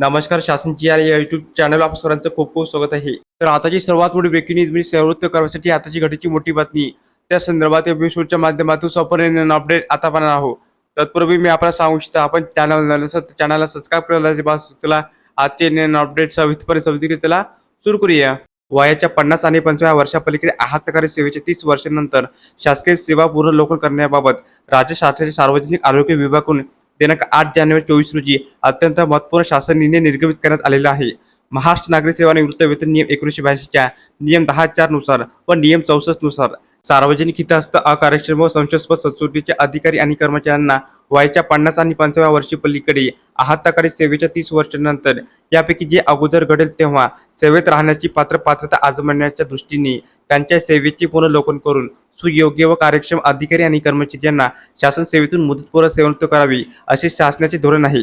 नमस्कार शासनची या YouTube channel आप सर्वांचं खूप खूप स्वागत आहे. तर आताची सर्वात मोठी ब्रेकिंग न्यूज म्हणजे सर्वोत्त करण्यासाठी आताची घडीची मोठी बातमी. त्या संदर्भात एपिसोडच्या माध्यमातून संपूर्ण अपडेट आता पाहणार आहोत. तत्पूर्वी मी आपल्याला सांगू इच्छितो आपण चॅनल चॅनलला सबस्क्राईब करायला चला आजचे अपडेट सविस्तरपणे समजून त्याला सुरू करूया. वयाच्या पन्नास आणि पंचव्या वर्षापलीकडे आहातकारी सेवेच्या तीस वर्षानंतर शासकीय सेवा पूर्ण लोकन करण्याबाबत राज्य शासनाचे सार्वजनिक आरोग्य विभागाकडून दिनांक आठ जानेवारी चोवीस रोजी अत्यंत महत्त्वपूर्ण शासन निर्णय निर्गमित करण्यात आलेला आहे. महाराष्ट्र नागरी सेवा निवृत्त वेतन नियम एकोणीसशे ब्याऐंशीच्या नियम दहा चारनुसार व नियम चौसष्टनुसार सार्वजनिक हितास्त अकार्यक्षम व संशयास्पद संस्कृतीचे अधिकारी आणि कर्मचाऱ्यांना वयाच्या पन्नास आणि पंचाव्या वर्षी पलीकडे आहातकारी सेवेच्या तीस वर्षांनंतर यापैकी जे अगोदर घडेल तेव्हा सेवेत राहण्याची पात्र पात्रता आजमावण्याच्या दृष्टीने त्यांच्या सेवेचे पुनर्लोकन करून सुयोग्य व कार्यक्षम अधिकारी आणि कर्मचारी यांना शासन सेवेतून मुदतपूर्व सेवानिवृत्त करावी असे शासनाचे धोरण आहे.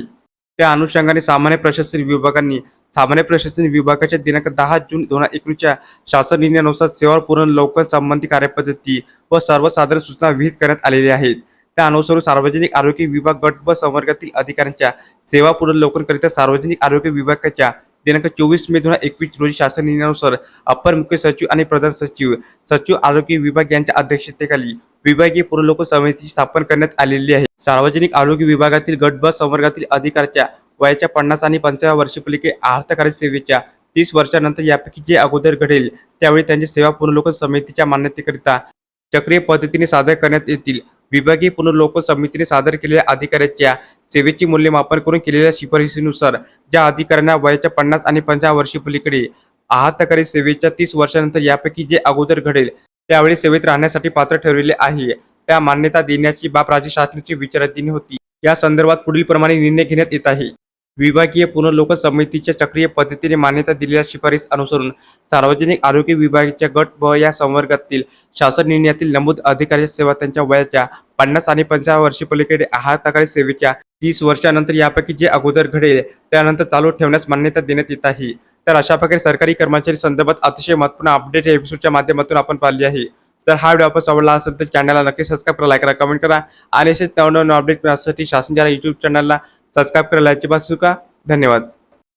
त्या अनुषंगाने सामान्य प्रशासन विभागांनी सामान्य प्रशासन विभागाच्या दिनांक दहा जून दोन हजार एकोणीसच्या शासन निर्णयानुसार सेवा पूर्ण लवकर संबंधी कार्यपद्धती व सर्वसाधारण सूचना विहित करण्यात आलेल्या आहेत. त्या अनुसार सार्वजनिक आरोग्य विभाग गट व संवर्गातील अधिकाऱ्यांच्या सेवा पूर्ण लवकर करिता सार्वजनिक आरोग्य विभागाच्या दिनांक चोवीस मे दोन हजार एकवीस रोजी शासन निर्णयानुसार अपर मुख्य सचिव आणि प्रधान सचिव सचिव आरोग्य विभाग यांच्या अध्यक्षतेखाली विभागीय पुरलोक समिती स्थापन करण्यात आलेली आहे. सार्वजनिक आरोग्य विभागातील गट संवर्गातील अधिकाऱ्याच्या वयाच्या पन्नास आणि पंचाव्या वर्षपलीकडे आहारकारी सेवेच्या तीस वर्षानंतर यापैकी जे अगोदर घडेल त्यावेळी त्यांची सेवा पुनर्लोकन समितीच्या मान्यतेकरिता चक्रीय पद्धतीने सादर करण्यात येतील. विभागीय पुनर्लोकन समितीने सादर केलेल्या अधिकाऱ्याच्या सेवेचे मूल्यमापन करून केलेल्या शिफारशीनुसार ज्या अधिकाऱ्यांना वयाच्या पन्नास आणि पंचावन्न वर्षी पलीकडे आहातकारी सेवेच्या तीस वर्षानंतर यापैकी जे अगोदर घडेल त्यावेळी सेवेत राहण्यासाठी पात्र ठरविले आहे. त्या मान्यता देण्याची बाब राज्य शासनाची विचाराधीन होती. या संदर्भात पुढील प्रमाणे निर्णय घेण्यात येत आहे. विभागीय पुनर्लोकन समितीच्या चक्रीय पद्धतीने मान्यता दिलेल्या शिफारस अनुसरून सार्वजनिक आरोग्य विभागाच्या गट ब या संवर्गातील शासन निर्णयातील नमूद अधिकाऱ्याच्या सेवा त्यांच्या वयाच्या पन्नास आणि पंचावन्न वर्षी पलीकडे आहारताकारी सेवेच्या तीस वर्षानंतर यापैकी जे अगोदर घडेल त्यानंतर चालू ठेवण्यास मान्यता देण्यात येत आहे. तर अशा प्रकारे सरकारी कर्मचारी संदर्भात अतिशय महत्त्वपूर्ण अपडेट या एपिसोडच्या माध्यमातून आपण पाहिली आहे. तर हा व्हिडिओ आपण आवडला असेल तर चॅनलला नक्की सबस्क्राईब करा लाईक करा कमेंट करा आणि असेच नवनवीन अपडेट मिळण्यासाठी शासनाच्या यूट्यूब चॅनलला सबस्क्राईब करायला अजिबात चुका धन्यवाद.